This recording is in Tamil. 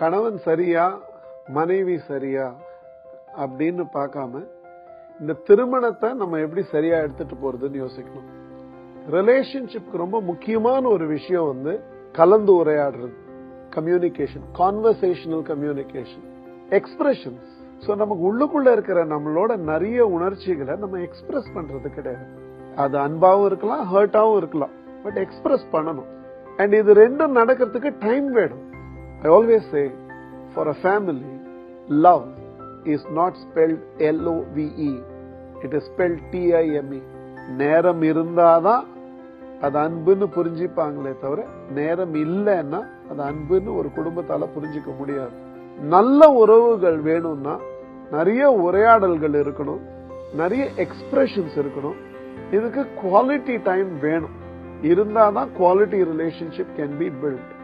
கணவன் சரியா மனைவி சரியா அப்படின்னு பார்க்காம இந்த திருமணத்தை நம்ம எப்படி சரியா எடுத்துட்டு போறதுன்னு யோசிக்கணும். ரிலேஷன்ஷிப்க்கு ரொம்ப முக்கியமான ஒரு விஷயம் வந்து கலந்து உரையாடுறது. Communication conversational communication expressions so நமக்கு உள்ளுக்குள்ள இருக்கிற நம்மளோட நிறைய உணர்ச்சிகளை நம்ம எக்ஸ்பிரஸ் பண்றது கிடையாது. அது அன்பாவும் இருக்கலாம் ஹர்ட்டாவும் இருக்கலாம். பட் எக்ஸ்பிரஸ் பண்ணணும். அண்ட் இது ரெண்டும் நடக்கிறதுக்கு டைம் வேணும். I always say for a family love is not spelt L O V E it is spell T I M E நேரம் இருந்தாதான் அது அன்புன்னு புரிஞ்சுப்பாங்களே தவிர நேரம் இல்லைன்னா அது அன்புன்னு ஒரு குடும்பத்தால புரிஞ்சுக்க முடியாது. நல்ல உறவுகள் வேணும்னா நிறைய உரையாடல்கள் இருக்கணும் நிறைய எக்ஸ்பிரஷன்ஸ் இருக்கணும். இதுக்கு குவாலிட்டி டைம் வேணும். இருந்தாதான் quality relationship can be built